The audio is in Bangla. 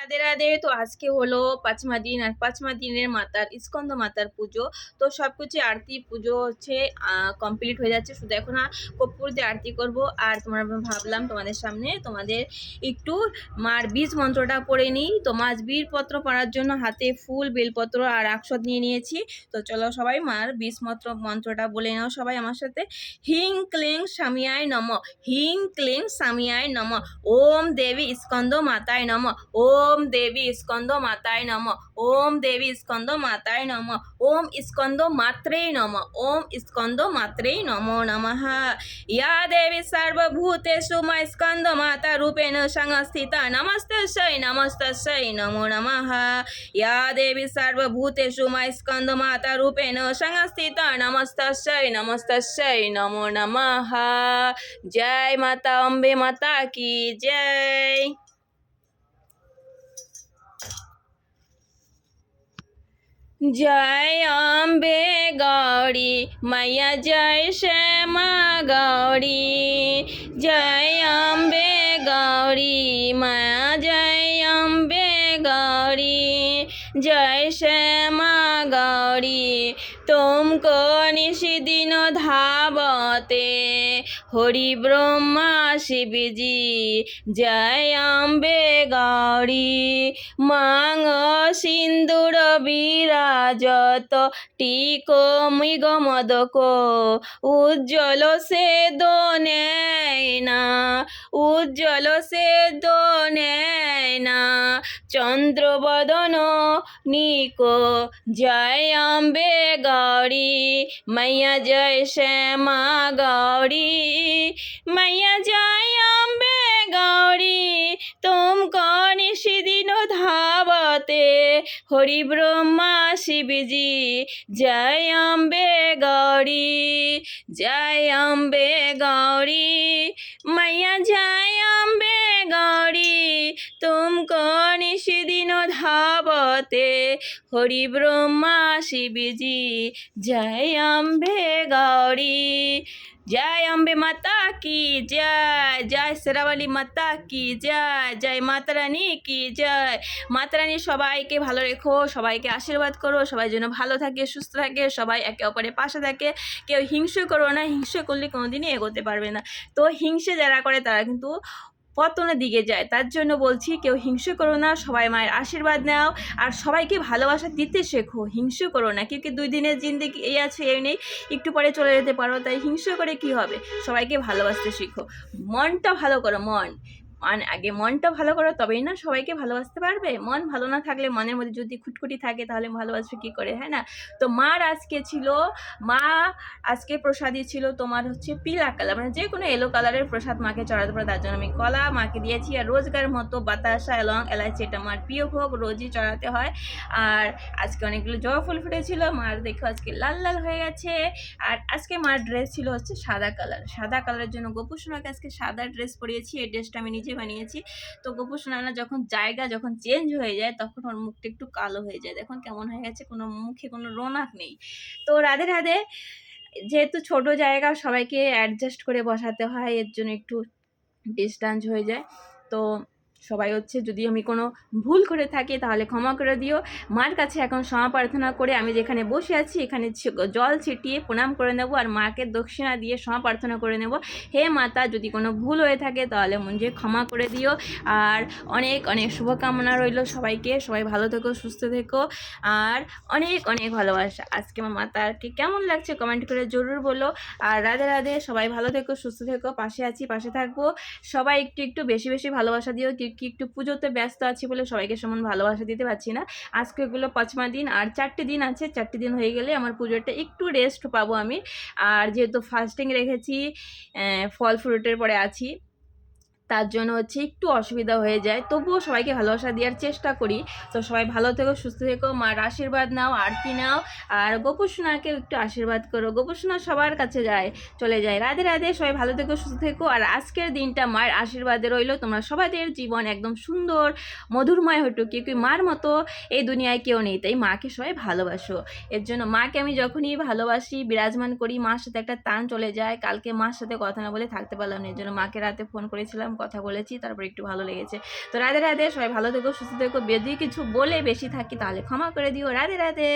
রাধে তো আজকে হলো পাঁচমা দিন আর পাঁচমা দিনের মাতার স্কন্দ মাতার পুজো। তো সব কিছু আরতি পুজো হচ্ছে কমপ্লিট হয়ে যাচ্ছে। শুধু এখন কর্পূর দিয়ে আরতি করব। আর তোমরা ভাবলাম তোমাদের সামনে তোমাদের একটু মার বীজ মন্ত্রটা পড়ে নিই। তো মাছ বীর পত্র পড়ার জন্য হাতে ফুল, বেলপত্র আর আকসদ নিয়ে নিয়েছি। তো চলো সবাই মার বীজ মন্ত্র মন্ত্রটা বলে নাও সবাই আমার সাথে। হিং ক্লিং সামিয়ায় নম। হিং ক্লিং সামিয়ায় নম। ওম দেবী স্কন্দ মাতায় নম। ওম দেবী স্কন্দ মাতায় নম ওম দেবী স্কন্দ মাতায় নম ওম স্কন্দ মাত্রেই নম ওম স্কন্দ মাত্রেই নমো নমঃ ইয়া দেবী সর্বভূতেষু মা স্কন্দ মাতা রূপেণ সংস্থিতা নমস্তস্যৈ নমস্তস্যৈ নমো নমঃ ইয়া দেবী সর্বভূতেষু মা স্কন্দ মাতা রূপেণ সংস্থিতা নমস্তস্যৈ নমস্তস্যৈ নমো নমঃ জয় মাতা অম্বে মাতা কি জয় জয় অম্বে গৌরী মাইয়া জয় শ্যামা গৌরী। জয় অম্বে গৌরী, মায়া জয় অম্বে গৌরী। জয় শ্যামা গৌরী, তুমকো নিশিদিন ধাবতে। হরি ব্রহ্মা শিবজি, জয় অম্বে গৌরী। মাং সিন্দুর বিরাজত, টিকো মৃগ মদক। উজ্জ্বল সে না, উজ্জ্বল সে না। চন্দ্রবদন নিকো, জয় অম্বে গৌরী, মাইয়া জয় শ্যামা গৌরী, মাইয়া জয় অম্বে গৌরী তুমকো নিশিদিন ধাবতে, হরি ব্রহ্মা শিবজি, জয় অম্বে গৌরী, জয় অম্বে গৌরী, মাইয়া জয় অম্বে গৌরী। ধাবতে হরি ব্রহ্মা শিবজি। জয় অম্বে গৌরী, জয় অম্বে মাতা কি জয় জয় সেরাওয়ালি মাতা কি জয় জয় মাতারানী কি জয়। মাতারানী, সবাইকে ভালো রেখো, সবাইকে আশীর্বাদ করো, সবাই যেন ভালো থাকে, সুস্থ থাকে, সবাই একে অপরের পাশে থাকে। কেউ হিংসে করো না, হিংসে করলে কোনোদিনই এগোতে পারবে না। তো হিংসে যারা করে তারা কিন্তু পতনের দিকে যায়। তার জন্য বলছি, কেউ হিংসে করো না, সবাই মায়ের আশীর্বাদ নাও। আর সবাইকে ভালোবাসা দিতে শেখো। হিংসে করো না, কেউ কি দুই দিনের জিন্দিগি এই আছে, এই নেই? একটু পরে চলে যেতে পারো। তাই হিংসে করে কি হবে? সবাইকে ভালোবাসতে শেখো। মনটা ভালো করো, মন। মানে আগে মনটা ভালো করো, তবেই না সবাইকে ভালোবাসতে পারবে। মন ভালো না থাকলে মনের মধ্যে যদি খুটখুটি থাকে, তাহলে ভালোবাসবে কী করে হ্যাঁ না? তো মার আজকে ছিল, মা আজকে প্রসাদই ছিল তোমার হচ্ছে পিলা কালার মানে যে কোনো এলো কালারের প্রসাদ মাকে চড়াতে পারে, তার জন্য আমি কলা মাকে দিয়েছি, আর রোজগার মতো বাতাসা এবং এলাচি এটা মার প্রিয় ভোগ, রোজই চড়াতে হয়। আর আজকে অনেকগুলো জবা ফুল ফুটেছিল, মার দেখো আজকে লাল লাল হয়ে গেছে। আর আজকে মার ড্রেস ছিল হচ্ছে সাদা কালার, সাদা কালারের জন্য গোপু সোনাকে আজকে সাদা ড্রেস পরিয়েছি, এই ড্রেসটা আমি নিজে বানিয়েছি। তো গোপু সোনানা যখন জায়গা যখন চেঞ্জ হয়ে যায়, তখন ওর মুখটা একটু কালো হয়ে যায়। দেখুন কেমন হয়ে গেছে, কোনো মুখে কোনো রোনাক নেই। তো রাধে রাধে, যেহেতু ছোট জায়গা, সবাইকে অ্যাডজাস্ট করে বসাতে হয়, এর জন্য একটু ডিস্টান্স হয়ে যায়। তো সবাই হচ্ছে, যদি আমি কোনো ভুল করে থাকি তাহলে ক্ষমা করে দিও। মার কাছে এখন ক্ষমা প্রার্থনা করে আমি যেখানে বসে আছি, এখানে জল ছিটিয়ে প্রণাম করে নেব আর মাকে দক্ষিণা দিয়ে ক্ষমা প্রার্থনা করে নেব। হে মাতা, যদি কোনো ভুল হয়ে থাকে তাহলে যে ক্ষমা করে দিও। আর অনেক অনেক শুভকামনা রইল সবাইকে। সবাই ভালো থেকো, সুস্থ থেকো। আর অনেক অনেক ভালোবাসা। আজকে আমার মাতাকে কেমন লাগছে কমেন্ট করে জরুর বলো। আর রাধে রাধে, সবাই ভালো থেকো, সুস্থ থেকো, পাশে আছি, পাশে থাকব। সবাই একটু একটু বেশি বেশি ভালোবাসা দিও। কি কি একটু পুজোতে ব্যস্ত আছি বলে সবাইকে সমান ভালোবাসা দিতে পারছি না। আজকে এগুলো পাঁচমা দিন, আর চারটে দিন আছে। চারটে দিন হয়ে গেলে আমার পুজোটা একটু রেস্ট পাবো আমি। আর যেহেতু ফাস্টিং রেখেছি ফল ফ্রুটের পরে আছি। তার জন্য হচ্ছে একটু অসুবিধা হয়ে যায়। তবুও সবাইকে ভালোবাসা দেওয়ার চেষ্টা করি। তো সবাই ভালো থেকো, সুস্থ থেকো। মার আশীর্বাদ নাও, আরতি নাও। আর গোপুসোনাকেও একটু আশীর্বাদ করো। গোপুসোনা সবার কাছে যায়, চলে যায়। রাধে রাধে। সবাই ভালো থেকো, সুস্থ থেকো। আর আজকের দিনটা মায়ের আশীর্বাদে রইল। তোমরা সবাইদের জীবন একদম সুন্দর, মধুরময় হতো কেউ কি মার মতো এই দুনিয়ায় কেউ নেই। তাই মাকে সবাই ভালোবাসো। এর জন্য মাকে আমি যখনই ভালোবাসি, বিরাজমান করি, মার সাথে একটা টান চলে যায়। কালকে মার সাথে কথা না বলে থাকতে পারলাম না। এর জন্য মাকে রাতে ফোন করেছিলাম। কথা বলেছি, তারপর একটু ভালো লেগেছে। তো রাধে রাধে, সবাই ভালো থেকো, সুস্থ থেকো, যদি কিছু বলে বেশি থাকি তাহলে ক্ষমা করে দিও। রাধে রাধে।